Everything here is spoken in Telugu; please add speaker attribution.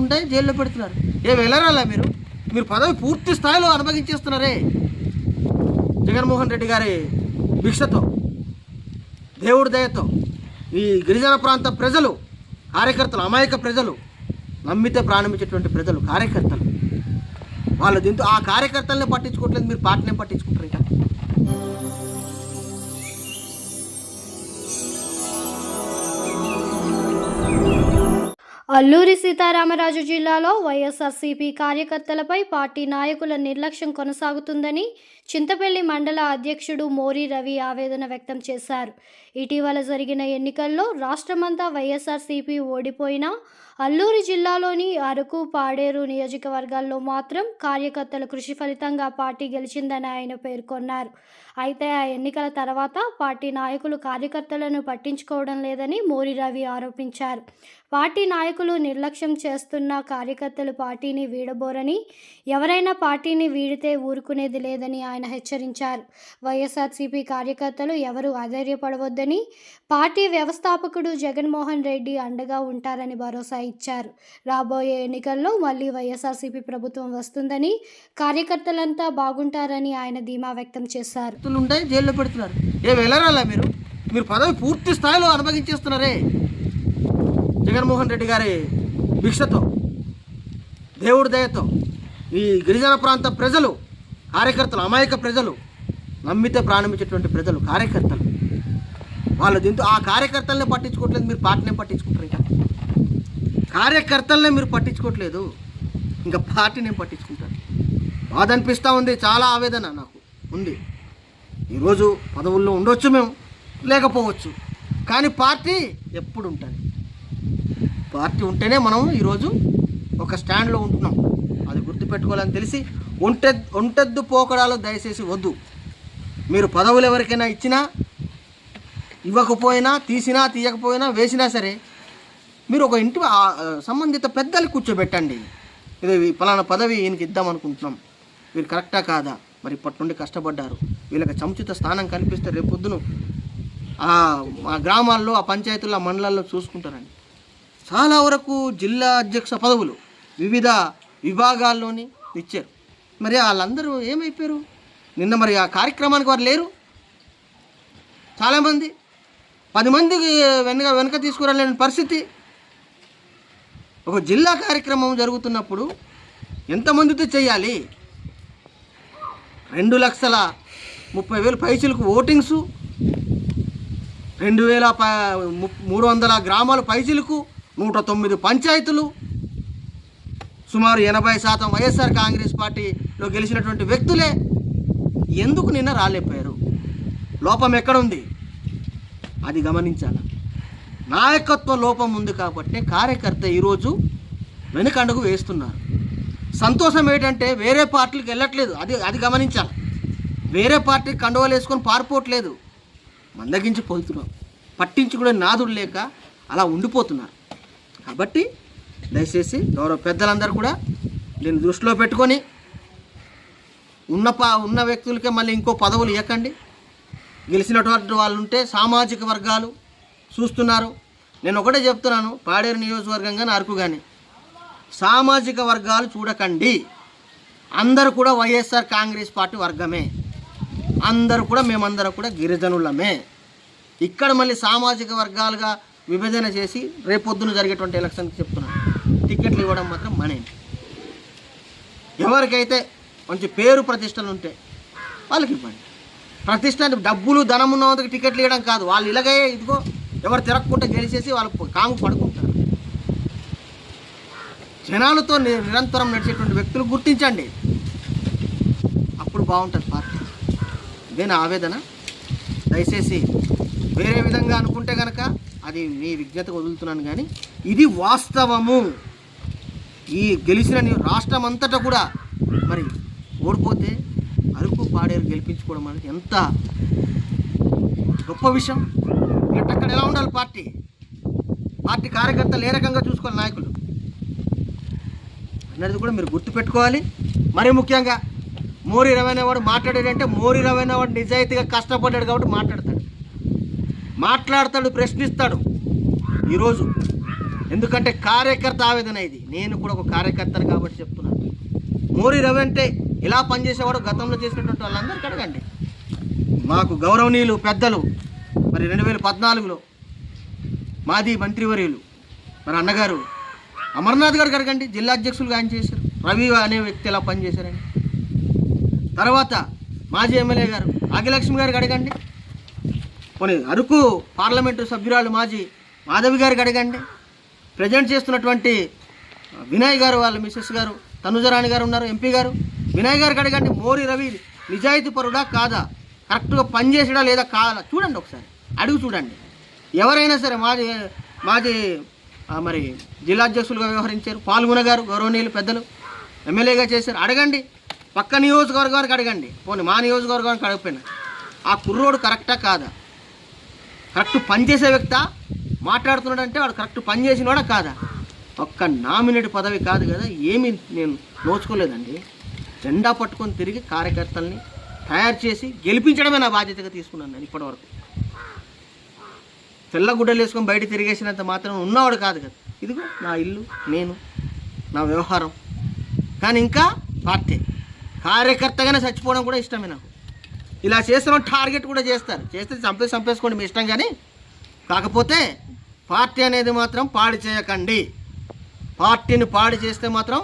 Speaker 1: ఉంటాయి జైల్లో పెడుతున్నారు. ఏ వెళ్ళరాలా మీరు? మీరు పదవి పూర్తి స్థాయిలో అనుభవించేస్తున్నారే జగన్మోహన్ రెడ్డి గారి భిక్షతో దేవుడి దయతో ఈ గిరిజన ప్రాంత ప్రజలు కార్యకర్తలు అమాయక ప్రజలు నమ్మితే ప్రారంభించేటువంటి ప్రజలు కార్యకర్తలు. వాళ్ళు దీంతో ఆ కార్యకర్తల్ని పట్టించుకోవట్లేదు మీరు పార్టీనే పట్టించుకుంటారు ఇంకా.
Speaker 2: అల్లూరి సీతారామరాజు జిల్లాలో వైఎస్ఆర్సీపీ కార్యకర్తలపై పార్టీ నాయకుల నిర్లక్ష్యం కొనసాగుతుందని చింతపల్లి మండల అధ్యక్షుడు మోరి రవి ఆవేదన వ్యక్తం చేశారు. ఇటీవల జరిగిన ఎన్నికల్లో రాష్ట్రమంతా వైఎస్ఆర్సీపీ ఓడిపోయినా అల్లూరి జిల్లాలోని అరకు పాడేరు నియోజకవర్గాల్లో మాత్రం కార్యకర్తల కృషి ఫలితంగా పార్టీ గెలిచిందని ఆయన పేర్కొన్నారు. అయితే ఆ ఎన్నికల తర్వాత పార్టీ నాయకులు కార్యకర్తలను పట్టించుకోవడం లేదని మోరి రవి ఆరోపించారు. పార్టీ నాయకులు నిర్లక్ష్యం చేస్తున్న కార్యకర్తలు పార్టీని వీడబోరని ఎవరైనా పార్టీని వీడితే ఊరుకునేది లేదని ఆయన హెచ్చరించారు. వైఎస్ఆర్సీపీ కార్యకర్తలు ఎవరు అధైర్యపడవద్దని పార్టీ వ్యవస్థాపకుడు జగన్మోహన్ రెడ్డి అండగా ఉంటారని భరోసా ఇచ్చారు. రాబోయే ఎన్నికల్లో మళ్ళీ వైఎస్ఆర్సీపీ ప్రభుత్వం వస్తుందని కార్యకర్తలంతా బాగుంటారని ఆయన ధీమా వ్యక్తం చేశారు.
Speaker 1: జైల్లో పెడుతున్నారు. ఏ వెళ్ళరాలా మీరు? మీరు పదవి పూర్తి స్థాయిలో అనుభవించేస్తున్నారే జగన్మోహన్ రెడ్డి గారి భిక్షతో దేవుడి దయతో ఈ గిరిజన ప్రాంత ప్రజలు కార్యకర్తలు అమాయక ప్రజలు నమ్మితే ప్రారంభించేటువంటి ప్రజలు కార్యకర్తలు. వాళ్ళు దీంతో ఆ కార్యకర్తలనే పట్టించుకోవట్లేదు మీరు పార్టీనే పట్టించుకుంటారు ఇంకా. కార్యకర్తలనే మీరు పట్టించుకోవట్లేదు ఇంకా పార్టీనే పట్టించుకుంటారు? బాధ అనిపిస్తూ ఉంది చాలా ఆవేదన నాకు ఉంది. ఈరోజు పదవుల్లో ఉండొచ్చు మేము లేకపోవచ్చు. కానీ పార్టీ ఎప్పుడు ఉంటుంది పార్టీ ఉంటేనే మనం ఈరోజు ఒక స్టాండ్లో ఉంటున్నాం. అది గుర్తుపెట్టుకోవాలని తెలిసి ఒంటెద్దు ఒంటెద్దు పోకడాలు దయచేసి వద్దు. మీరు పదవులు ఎవరికైనా ఇచ్చినా ఇవ్వకపోయినా తీసినా తీయకపోయినా వేసినా సరే మీరు ఒక ఇంటి సంబంధిత పెద్దలు కూర్చోబెట్టండి. ఇది ఫలానా పదవి ఈయనకి ఇద్దాం అనుకుంటున్నాం. వీరు కరెక్టా కాదా? మరి ఇప్పటి నుండి కష్టపడ్డారు. వీళ్ళకి సముచిత స్థానం కల్పిస్తే రేపు పొద్దున ఆ మా గ్రామాల్లో ఆ పంచాయతీల్లో ఆ మండలాల్లో చూసుకుంటారండి. చాలా వరకు జిల్లా అధ్యక్ష పదవులు వివిధ విభాగాల్లోని ఇచ్చారు. మరి వాళ్ళందరూ ఏమైపోయారు? నిన్న మరి ఆ కార్యక్రమానికి వారు లేరు. చాలామంది పది మందికి వెనుక వెనుక తీసుకురాలేని పరిస్థితి. ఒక జిల్లా కార్యక్రమం జరుగుతున్నప్పుడు ఎంతమందితో చేయాలి? రెండు లక్షల ముప్పై వేలు పైసలకు ఓటింగ్సు రెండు వేల ప ము- మూడు వందల గ్రామాల పైసలకు నూట తొమ్మిది పంచాయతీలు సుమారు ఎనభై శాతం వైఎస్ఆర్ కాంగ్రెస్ పార్టీలో గెలిచినటువంటి వ్యక్తులే ఎందుకు నిన్న రాలేపోయారు లోపం ఎక్కడుంది? అది గమనించాల. నాయకత్వ లోపం ఉంది కాబట్టి కార్యకర్త ఈరోజు వెనుకండుగు వేస్తున్నారు. సంతోషం ఏంటంటే వేరే పార్టీలకు వెళ్ళట్లేదు. అది అది గమనించాలి. వేరే పార్టీకి కండువాలు వేసుకొని పారిపోవట్లేదు. మందగించి పోతున్నాం పట్టించుకునే నాదుడు లేక అలా ఉండిపోతున్నారు. కాబట్టి దయచేసి గౌరవ పెద్దలందరూ కూడా దీన్ని దృష్టిలో పెట్టుకొని ఉన్న పా ఉన్న వ్యక్తులకే మళ్ళీ ఇంకో పదవులు ఇవ్వకండి గెలిచినటువంటి వాళ్ళు ఉంటే సామాజిక వర్గాలు చూస్తున్నారు. నేను ఒకటే చెప్తున్నాను పాడేరు నియోజకవర్గం కానీ అరకు కానీ సామాజిక వర్గాలు చూడకండి. అందరూ కూడా వైఎస్ఆర్ కాంగ్రెస్ పార్టీ వర్గమే. అందరూ కూడా మేమందరం కూడా గిరిజనులమే. ఇక్కడ మళ్ళీ సామాజిక వర్గాలుగా విభజన చేసి రేపొద్దున జరిగేటువంటి ఎలక్షన్కి చెప్తున్నాను. టికెట్లు ఇవ్వడం మాత్రం మనేది ఎవరికైతే మంచి పేరు ప్రతిష్టలు ఉంటే వాళ్ళకి ఇవ్వండి. ప్రతిష్ట అంటే డబ్బులు ధనం ఉన్న వాళ్ళకి టికెట్లు ఇవ్వడం కాదు. వాళ్ళు ఇలాగే ఇదిగో ఎవరు తిరగకుండా గెలిచేసి వాళ్ళు కాము పడుకుంటారు. జనాలతో నిరంతరం నడిచేటువంటి వ్యక్తులు గుర్తించండి. అప్పుడు బాగుంటుంది పార్టీ. ఇదే నా ఆవేదన? దయచేసి వేరే విధంగా అనుకుంటే కనుక అది మీ విజ్ఞతకు వదులుతున్నాను కానీ ఇది వాస్తవము. ఈ గెలిచిన రాష్ట్రం అంతటా కూడా మరి ఓడిపోతే అరకు పాడేరు గెలిపించుకోవడం అనేది ఎంత గొప్ప విషయం. అక్కడ ఎలా ఉండాలి పార్టీ? పార్టీ కార్యకర్తలు ఏ రకంగా చూసుకోవాలి నాయకులు? అన్నది కూడా మీరు గుర్తుపెట్టుకోవాలి మరీ ముఖ్యంగా మోరీ రవైన వాడు మాట్లాడాడంటే మోరీ రవైనా వాడు నిజాయితీగా కష్టపడ్డాడు కాబట్టి మాట్లాడతాడు. మాట్లాడతాడు ప్రశ్నిస్తాడు. ఈరోజు ఎందుకంటే కార్యకర్త ఆవేదన ఇది. నేను కూడా ఒక కార్యకర్తను కాబట్టి చెప్తున్నాను. మోరి రవి అంటే ఇలా పనిచేసేవాడు గతంలో చేసినటువంటి వాళ్ళందరికీ అడగండి. మాకు గౌరవనీయులు పెద్దలు మరి రెండు వేల పద్నాలుగులో మాది మంత్రివర్యులు మరి అన్నగారు అమర్నాథ్ గారు అడగండి. జిల్లా అధ్యక్షులుగా ఆయన చేశారు. రవి అనే వ్యక్తి ఎలా పనిచేశారని. తర్వాత మాజీ ఎమ్మెల్యే గారు ఆగిలక్ష్మి గారికి అడగండి. కొన్ని అరకు పార్లమెంటు సభ్యురాలు మాజీ మాధవి గారికి అడగండి. ప్రజెంట్ చేస్తున్నటువంటి వినయ్ గారు వాళ్ళ మిస్సెస్ గారు తనుజరాణి గారు ఉన్నారు ఎంపీ గారు. వినయ్ గారికి అడగండి మోరి రవి నిజాయితీ పరుడా కాదా? కరెక్ట్గా పనిచేసాడా లేదా కాదా? చూడండి ఒకసారి. అడుగు చూడండి. ఎవరైనా సరే మాది మాది మరి జిల్లా అధ్యక్షులుగా వ్యవహరించారు. పాల్గొన గారు గౌరవనీయులు పెద్దలు ఎమ్మెల్యేగా చేశారు. అడగండి. పక్క నియోజకవర్గానికి అడగండి. పోనీ మా నియోజకవర్గానికి అడగపోయినా ఆ కుర్రోడు కరెక్టా కాదా? కరెక్ట్ పనిచేసే వ్యక్త? మాట్లాడుతున్నాడంటే వాడు కరెక్ట్ పని చేసినవాడా కాదా? ఒక్క నామినేట్ పదవి కాదు కదా ఏమీ నేను నోచుకోలేదండి. జెండా పట్టుకొని తిరిగి కార్యకర్తల్ని తయారు చేసి గెలిపించడమే నా బాధ్యతగా తీసుకున్నాను నేను ఇప్పటివరకు. తెల్ల గుడ్డలు వేసుకొని బయట తిరిగేసినంత మాత్రం ఉన్నవాడు కాదు కదా. ఇదిగో నా ఇల్లు నేను నా వ్యవహారం. కానీ ఇంకా పార్టీ. కార్యకర్తగానే చచ్చిపోవడం కూడా ఇష్టమే నాకు. ఇలా చేస్తున్న టార్గెట్ కూడా చేస్తారు. చేస్తే చంపేసి చంపేసుకోండి మీ ఇష్టం కానీ. కాకపోతే పార్టీ అనేది మాత్రం పాడు చేయకండి. పార్టీని పాడు చేస్తే మాత్రం